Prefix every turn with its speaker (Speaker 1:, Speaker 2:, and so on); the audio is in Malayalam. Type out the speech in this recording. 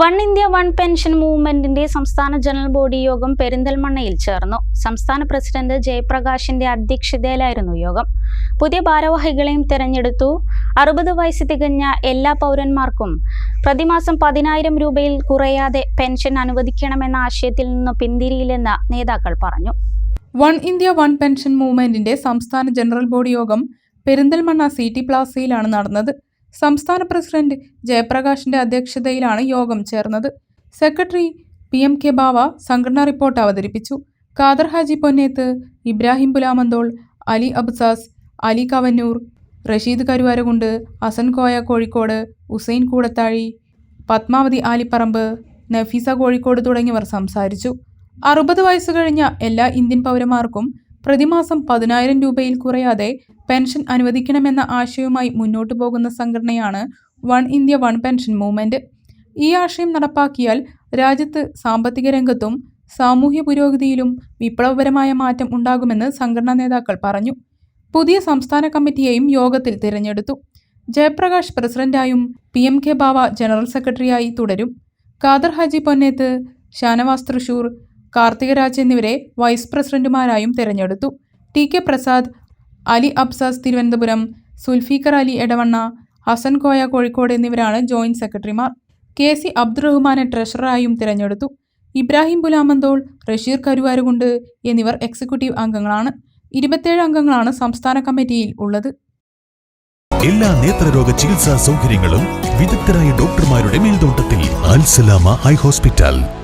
Speaker 1: വൺ ഇന്ത്യ വൺ പെൻഷൻ മൂവ്മെന്റിന്റെ സംസ്ഥാന ജനറൽ ബോഡി യോഗം പെരിന്തൽമണ്ണയിൽ ചേർന്നു. സംസ്ഥാന പ്രസിഡന്റ് ജയപ്രകാശിന്റെ അധ്യക്ഷതയിലായിരുന്നു യോഗം. പുതിയ ഭാരവാഹികളെയും തെരഞ്ഞെടുത്തു. അറുപത് വയസ്സ് തികഞ്ഞ എല്ലാ പൗരന്മാർക്കും പ്രതിമാസം പതിനായിരം രൂപയിൽ കുറയാതെ പെൻഷൻ അനുവദിക്കണമെന്ന ആശയത്തിൽ നിന്ന് പിന്തിരിയില്ലെന്ന് നേതാക്കൾ പറഞ്ഞു.
Speaker 2: വൺ ഇന്ത്യ വൺ പെൻഷൻ മൂവ്മെന്റിന്റെ സംസ്ഥാന ജനറൽ ബോഡി യോഗം പെരിന്തൽമണ്ണ സിറ്റി പ്ലാസയിലാണ് നടന്നത്. സംസ്ഥാന പ്രസിഡന്റ് ജയപ്രകാശിന്റെ അധ്യക്ഷതയിലാണ് യോഗം ചേർന്നത്. Secretary P M K Bava സംഘടനാ റിപ്പോർട്ട് അവതരിപ്പിച്ചു. ഖാദർ ഹാജി പൊന്നേത്ത് ഇബ്രാഹിം പുലാമന്തോൾ അലി അബ്സാസ് അലി കവന്നൂർ റഷീദ് കരുവാരകുണ്ട് അസൻ കോയ കോഴിക്കോട് ഹുസൈൻ കൂടത്താഴി പത്മാവതി ആലിപ്പറമ്പ് നഫീസ കോഴിക്കോട് തുടങ്ങിയവർ സംസാരിച്ചു. അറുപത് വയസ്സ് കഴിഞ്ഞ എല്ലാ ഇന്ത്യൻ പൗരന്മാർക്കും പ്രതിമാസം പതിനായിരം രൂപയിൽ കുറയാതെ പെൻഷൻ അനുവദിക്കണമെന്ന ആശയവുമായി മുന്നോട്ടു പോകുന്ന സംഘടനയാണ് one India one pension movement. ഈ ആശയം നടപ്പാക്കിയാൽ രാജ്യത്ത് സാമ്പത്തിക രംഗത്തും സാമൂഹ്യ പുരോഗതിയിലും വിപ്ലവപരമായ മാറ്റം ഉണ്ടാകുമെന്ന് സംഘടനാ നേതാക്കൾ പറഞ്ഞു. പുതിയ സംസ്ഥാന കമ്മിറ്റിയെയും യോഗത്തിൽ തിരഞ്ഞെടുത്തു. Jayaprakash പ്രസിഡന്റായും P M K Bava general സെക്രട്ടറിയായി തുടരും. ഖാദർ ഹാജി പൊന്നേത്ത് ഷാനവാസ് തൃശൂർ കാർത്തികരാജ് എന്നിവരെ വൈസ് പ്രസിഡന്റുമാരായും തിരഞ്ഞെടുത്തു. ടി. കെ. പ്രസാദ് അലി അബ്സാസ് തിരുവനന്തപുരം സുൽഫീഖർ അലി എടവണ്ണ ഹസൻ കോയ കോഴിക്കോട് എന്നിവരാണ് ജോയിന്റ് സെക്രട്ടറിമാർ. കെ. സി. അബ്ദുറഹ്മാനെ ട്രഷററായും തിരഞ്ഞെടുത്തു. ഇബ്രാഹിം പുലാമന്തോൾ റഷീർ കരുവാരുകുണ്ട് എന്നിവർ എക്സിക്യൂട്ടീവ് അംഗങ്ങളാണ്. ഇരുപത്തേഴ് അംഗങ്ങളാണ് സംസ്ഥാന കമ്മിറ്റിയിൽ ഉള്ളത്.
Speaker 3: എല്ലാ നേത്രരോഗ ചികിത്സാ സൗകര്യങ്ങളും വിദഗ്ധരായ ഡോക്ടർമാരുടെ മേൽനോട്ടത്തിൽ Alsalama high hospital.